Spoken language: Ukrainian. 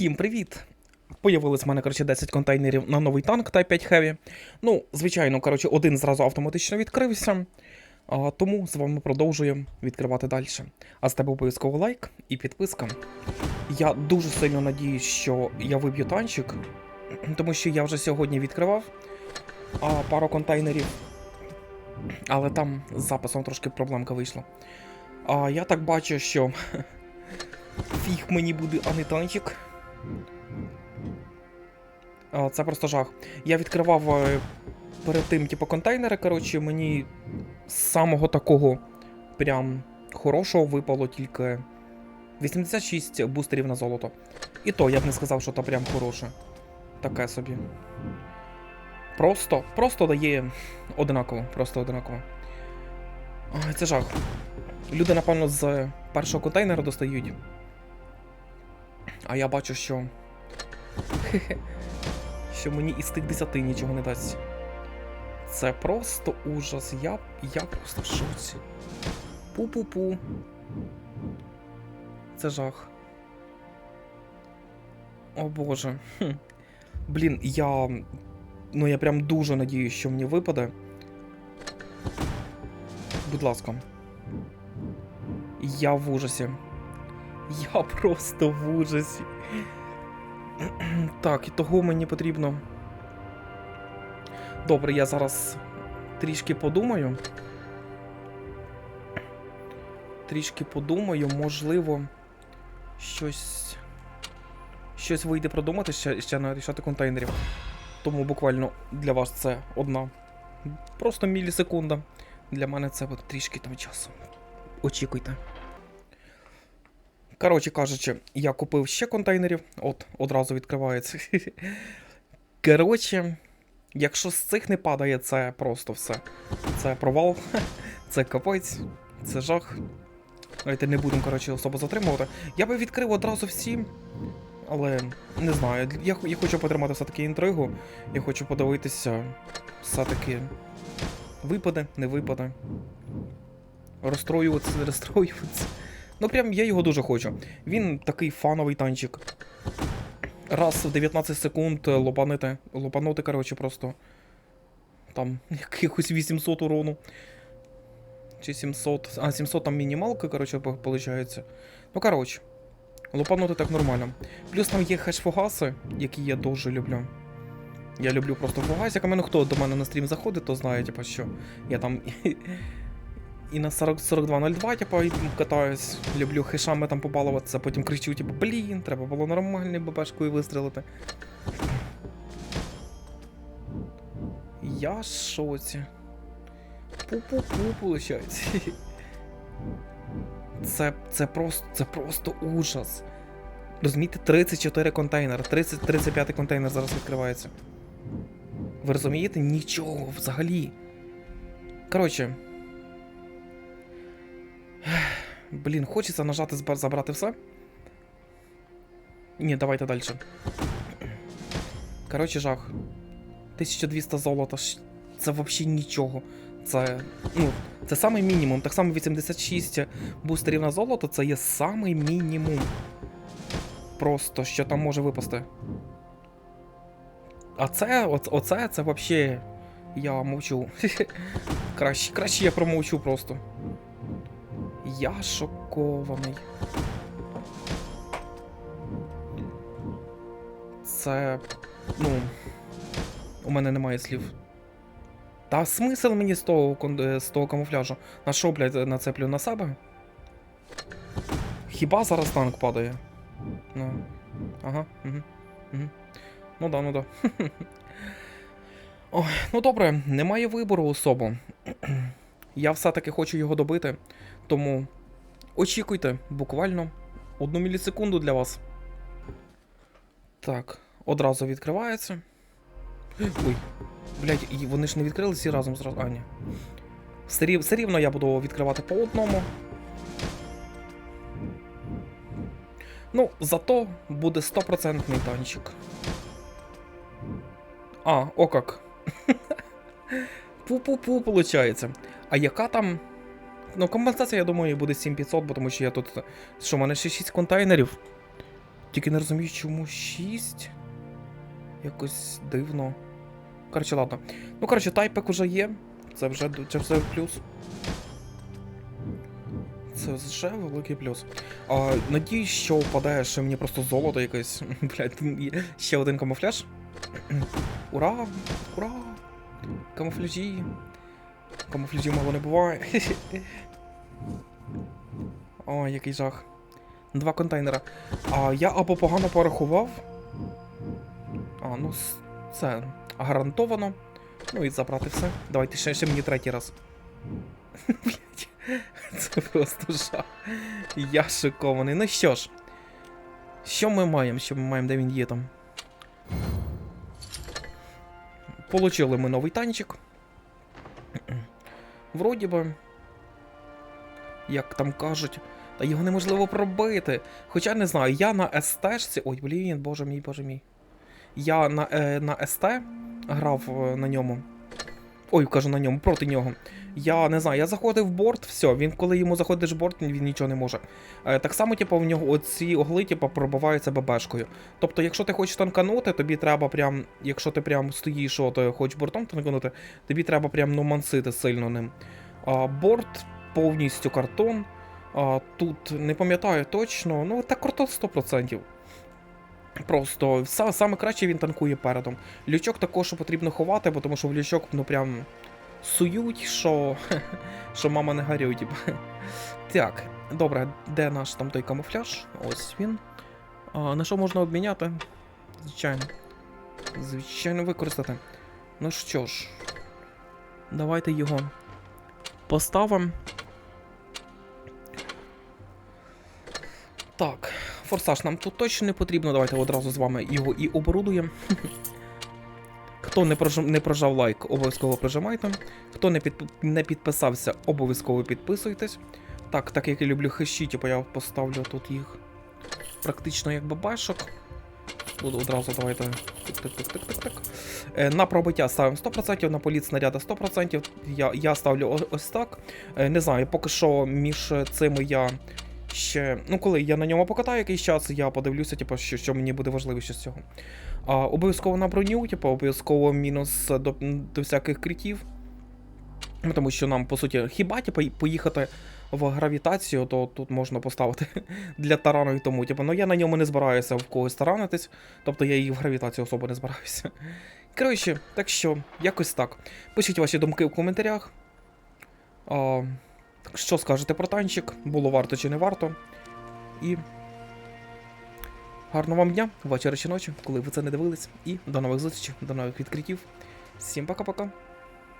Всім привіт! Появилось в мене, коротше, 10 контейнерів на новий танк Type 5 Heavy. Ну, звичайно, коротше, один зразу автоматично відкрився. А, тому з вами продовжуємо відкривати далі. А з тебе обов'язково лайк і підписка. Я дуже сильно надіюсь, що я виб'ю танчик, тому що я вже сьогодні відкривав а, пару контейнерів. Але там з записом трошки проблемка вийшла. А я так бачу, що фіг мені буде, а не танчик. Це просто жах. Я відкривав е, перед тим, типу, контейнери, коротше, мені з самого такого прям хорошого випало тільки 86 бустерів на золото. І то я б не сказав, що це прям хороше. Таке собі. Просто, просто дає одинаково, просто одинаково. Це жах. Люди, напевно, з першого контейнера достають. А я бачу, що. Що мені із тих 10 нічого не дасть. Це просто ужас. Я, я просто в шоці. Пу-пу-пу. Це жах. О боже. Хм. Блін, я. Ну я прям дуже надіюсь, що мені випаде. Будь ласка. Я в ужасі. Я просто в ужасі. Так, і того мені потрібно. Добре, я зараз трішки подумаю. Трішки подумаю, можливо, щось. Щось вийде продумати ще, ще на контейнерів. Тому буквально для вас це одна. Просто мілісекунда. Для мене це от трішки там часу. Очікуйте. Коротше кажучи, я купив ще контейнерів. От, одразу відкривається. Коротше, якщо з цих не падає, це просто все. Це провал, це капець, це жах. Давайте не будемо, коротше, особо затримувати. Я би відкрив одразу всі. Але не знаю, я, я хочу потримати все-таки інтригу. Я хочу подивитися, все-таки випаде, не випаде. Розстроюватися, не розстроюватися. Ну прям я його дуже хочу. Він такий фановий танчик. Раз в 19 секунд лопанити, лопанути, коротше, просто. Там якихось 800 урону. Чи 700. А, 700 там мінімалка, коротше, виходить. Ну, коротше. Лопанути так нормально. Плюс там є хеш-фугаси, які я дуже люблю. Я люблю просто фугасиками. Ну хто до мене на стрім заходить, то знає, типа, що я там і на 40, 4202, типа, катаюсь. Люблю хешами там побалуватися, потім кричу, типу, блін, треба було нормальною ББшкою вистрілити. Я шоці. Пу-пу-пу, получається. Це, це просто це просто ужас. Розумієте, 34 контейнери, 30, 35 контейнер зараз відкривається. Ви розумієте? Нічого взагалі. Коротше. Блін, хочеться нажати забрати все. Ні, давайте далі. Коротше, жах. 1200 золота. Це взагалі нічого. Це. Ну, це самий мінімум. Так само 86 бустерів на золото це є самий мінімум. Просто що там може випасти. А це, оц- оце, це взагалі. Я мовчу. краще, краще я промовчу просто. Я шокований. Це. Ну. У мене немає слів. Та смисл мені з того, е, з того камуфляжу? На що, блядь, нацеплю на себе? Хіба зараз танк падає? Ну. Ага, угу. угу. Ну да, ну да. Ой, ну добре, немає вибору особо. Я все-таки хочу його добити, тому очікуйте буквально одну мілісекунду для вас. Так, одразу відкривається. Ой, блядь, вони ж не відкрили всі разом зразу. А, ні. Все, рів- все рівно я буду відкривати по одному. Ну, зато буде стопроцентний танчик. А, о как. Пу-пу-пу, получається. А яка там. Ну, компенсація, я думаю, буде 7500, бо тому що я тут. Що, в мене ще 6 контейнерів. Тільки не розумію, чому 6. Якось дивно. Коротше, ладно. Ну, коротше, тайпек уже є. Це вже, це вже плюс. Це вже великий плюс. А, надіюсь, що впадає ще мені просто золото якесь. Блять, ще один камуфляж. Ура! Ура! Камуфляжі. Камуфляжі мало не буває. Ой, який жах. Два контейнера. А я або погано порахував. А, ну це гарантовано. Ну і забрати все. Давайте ще, ще мені третій раз. Це просто жах. Я шокований. Ну що ж. Що ми маємо? Що ми маємо, де він є там? Получили ми новий танчик. Вроді би. Як там кажуть, та його неможливо пробити. Хоча не знаю, я на СТ-шці. Ой, блін, боже мій, боже мій. Я на, е, на СТ грав е, на ньому. Ой, кажу на ньому, проти нього. Я не знаю, я заходив в борт, все, він коли йому заходиш в борт, він нічого не може. Е, так само, типу, в нього оці огли, типу, пробиваються ББшкою. Тобто, якщо ти хочеш танканути, тобі треба прям, якщо ти прям стоїш, от е, хочеш бортом танканути, тобі треба прям ну мансити сильно ним. А, борт повністю картон. А, тут не пам'ятаю точно, ну так картон 100%. Просто саме краще він танкує передом. Лючок також потрібно ховати, бо тому що в лючок ну прям сують, що, що мама не горює. типу. Так, добре, де наш там той камуфляж? Ось він. А, на що можна обміняти? Звичайно. Звичайно, використати. Ну що ж, давайте його поставимо. Так, форсаж нам тут точно не потрібно. Давайте одразу з вами його і оборудуємо. Хто не прожав, не прожав лайк, обов'язково прожимайте. Хто не, під, не підписався, обов'язково підписуйтесь. Так, так як я люблю хещі, типу я поставлю тут їх практично як бабашок. Буду одразу давайте. Тик-тик-тик-тик-тик. Е, на пробиття ставимо 100%, на політ снаряда 100%. Я, я ставлю ось так. Е, не знаю, поки що між цими я ще. Ну, коли я на ньому покатаю якийсь час, я подивлюся, типу, що, що мені буде важливіше з цього. А, обов'язково на броню, типу, обов'язково мінус до, до всяких критів. Ну, Тому що нам, по суті, хіба типу, поїхати в гравітацію, то тут можна поставити для тарану і тому. Типу, ну я на ньому не збираюся в когось таранитись, тобто я і в гравітацію особо не збираюся. Коротше, так що, якось так. Пишіть ваші думки в коментарях. Що скажете про танчик? Було варто чи не варто? І гарного вам дня, вечора чи ночі, коли ви це не дивились. І до нових зустрічей, до нових відкриттів. Всім пока-пока.